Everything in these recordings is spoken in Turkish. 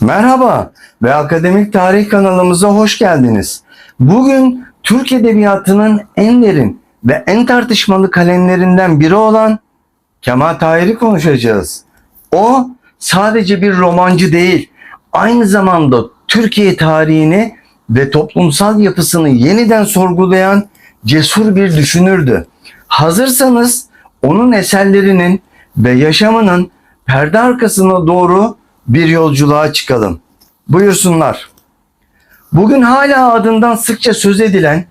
Merhaba ve Akademik Tarih kanalımıza hoş geldiniz. Bugün Türk Edebiyatı'nın en derin ve en tartışmalı kalemlerinden biri olan Kemal Tahir'i konuşacağız. O sadece bir romancı değil, aynı zamanda Türkiye tarihini ve toplumsal yapısını yeniden sorgulayan cesur bir düşünürdü. Hazırsanız onun eserlerinin ve yaşamının perde arkasına doğru bir yolculuğa çıkalım. Buyursunlar. Bugün hala adından sıkça söz edilen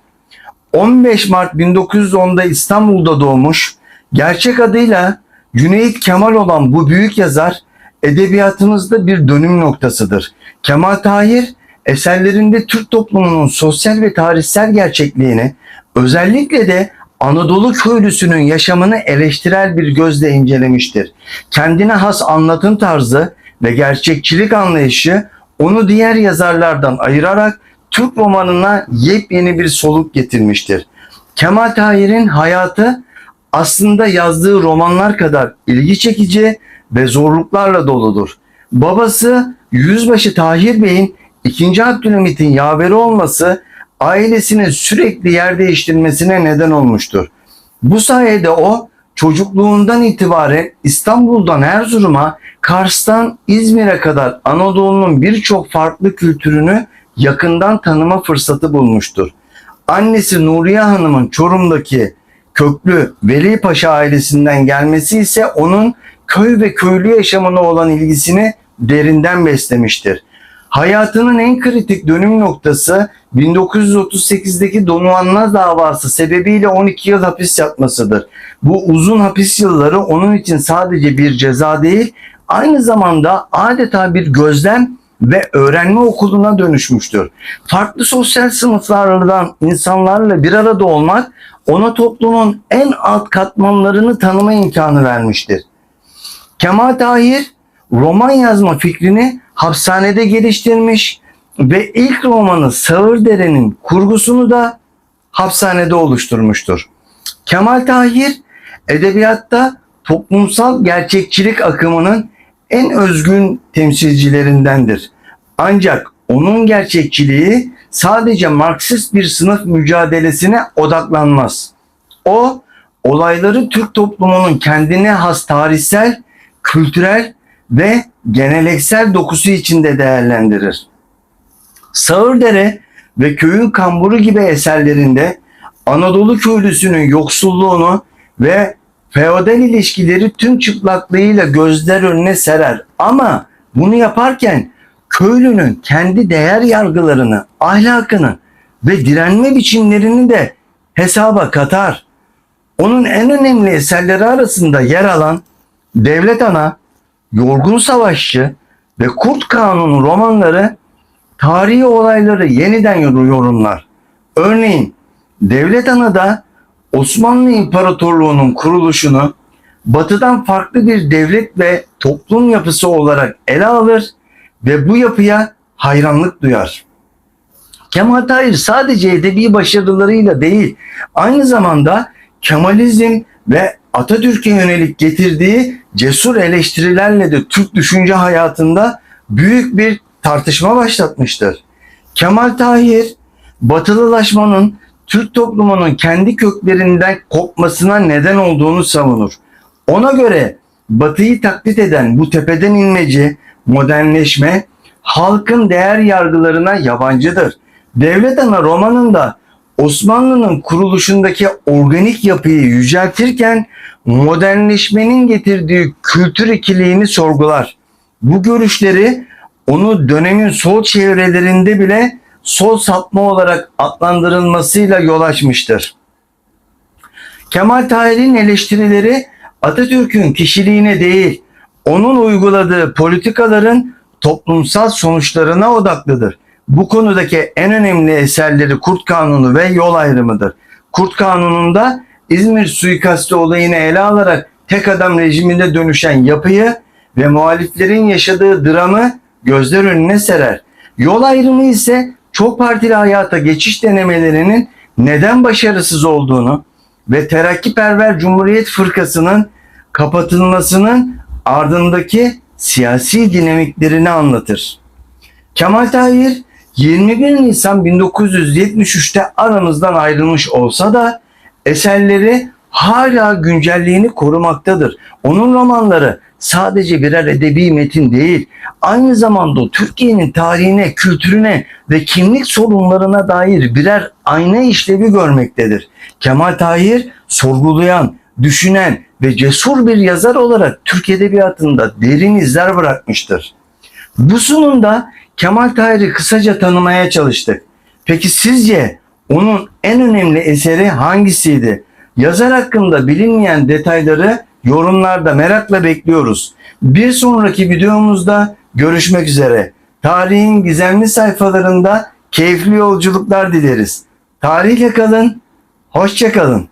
15 Mart 1910'da İstanbul'da doğmuş, gerçek adıyla Cüneyt Kemal olan bu büyük yazar edebiyatımızda bir dönüm noktasıdır. Kemal Tahir eserlerinde Türk toplumunun sosyal ve tarihsel gerçekliğini özellikle de Anadolu köylüsünün yaşamını eleştirel bir gözle incelemiştir. Kendine has anlatım tarzı ve gerçekçilik anlayışı onu diğer yazarlardan ayırarak Türk romanına yepyeni bir soluk getirmiştir. Kemal Tahir'in hayatı aslında yazdığı romanlar kadar ilgi çekici ve zorluklarla doludur. Babası Yüzbaşı Tahir Bey'in 2. Abdülhamit'in yaveri olması ailesinin sürekli yer değiştirmesine neden olmuştur. Bu sayede o çocukluğundan itibaren İstanbul'dan Erzurum'a, Kars'tan İzmir'e kadar Anadolu'nun birçok farklı kültürünü yakından tanıma fırsatı bulmuştur. Annesi Nuriye Hanım'ın Çorum'daki köklü Veli Paşa ailesinden gelmesi ise onun köy ve köylü yaşamına olan ilgisini derinden beslemiştir. Hayatının en kritik dönüm noktası 1938'deki Donuanlar davası sebebiyle 12 yıl hapis yatmasıdır. Bu uzun hapis yılları onun için sadece bir ceza değil, aynı zamanda adeta bir gözlem ve öğrenme okuluna dönüşmüştür. Farklı sosyal sınıflardan insanlarla bir arada olmak ona toplumun en alt katmanlarını tanıma imkanı vermiştir. Kemal Tahir roman yazma fikrini hapishanede geliştirmiş ve ilk romanı Sağırdere'nin kurgusunu da hapishanede oluşturmuştur. Kemal Tahir edebiyatta toplumsal gerçekçilik akımının en özgün temsilcilerindendir. Ancak onun gerçekçiliği sadece Marksist bir sınıf mücadelesine odaklanmaz. O olayları Türk toplumunun kendine has tarihsel, kültürel ve geneleksel dokusu içinde değerlendirir. Sağırdere ve Köyün Kamburu gibi eserlerinde Anadolu köylüsünün yoksulluğunu ve feodal ilişkileri tüm çıplaklığıyla gözler önüne serer. Ama bunu yaparken köylünün kendi değer yargılarını, ahlakını ve direnme biçimlerini de hesaba katar. Onun en önemli eserleri arasında yer alan Devlet Ana, Yorgun Savaşçı ve Kurt Kanunu romanları tarihi olayları yeniden yorumlar. Örneğin Devlet Ana'da Osmanlı İmparatorluğu'nun kuruluşunu batıdan farklı bir devlet ve toplum yapısı olarak ele alır ve bu yapıya hayranlık duyar. Kemal Tahir sadece edebi başarılarıyla değil, aynı zamanda Kemalizm ve Atatürk'e yönelik getirdiği cesur eleştirilerle de Türk düşünce hayatında büyük bir tartışma başlatmıştır. Kemal Tahir, batılılaşmanın Türk toplumunun kendi köklerinden kopmasına neden olduğunu savunur. Ona göre batıyı taklit eden bu tepeden inmeci, modernleşme halkın değer yargılarına yabancıdır. Devlet Ana romanında Osmanlı'nın kuruluşundaki organik yapıyı yüceltirken modernleşmenin getirdiği kültür ikiliğini sorgular. Bu görüşleri onu dönemin sol çevrelerinde bile sol sapma olarak adlandırılmasıyla yol açmıştır. Kemal Tahir'in eleştirileri Atatürk'ün kişiliğine değil, onun uyguladığı politikaların toplumsal sonuçlarına odaklıdır. Bu konudaki en önemli eserleri Kurt Kanunu ve Yol Ayrımıdır. Kurt Kanunu'nda İzmir suikastı olayını ele alarak tek adam rejiminde dönüşen yapıyı ve muhaliflerin yaşadığı dramı gözler önüne serer. Yol ayrımı ise çok partili hayata geçiş denemelerinin neden başarısız olduğunu ve terakkiperver Cumhuriyet Fırkası'nın kapatılmasının ardındaki siyasi dinamiklerini anlatır. Kemal Tahir 21 Nisan 1973'te aramızdan ayrılmış olsa da eserleri hala güncelliğini korumaktadır. Onun romanları sadece birer edebi metin değil, aynı zamanda Türkiye'nin tarihine, kültürüne ve kimlik sorunlarına dair birer ayna işlevi görmektedir. Kemal Tahir sorgulayan, düşünen ve cesur bir yazar olarak Türk Edebiyatı'nda derin izler bırakmıştır. Bu sunumda Kemal Tahir'i kısaca tanımaya çalıştık. Peki sizce onun en önemli eseri hangisiydi? Yazar hakkında bilinmeyen detayları yorumlarda merakla bekliyoruz. Bir sonraki videomuzda görüşmek üzere. Tarihin gizemli sayfalarında keyifli yolculuklar dileriz. Tarihle kalın, hoşça kalın.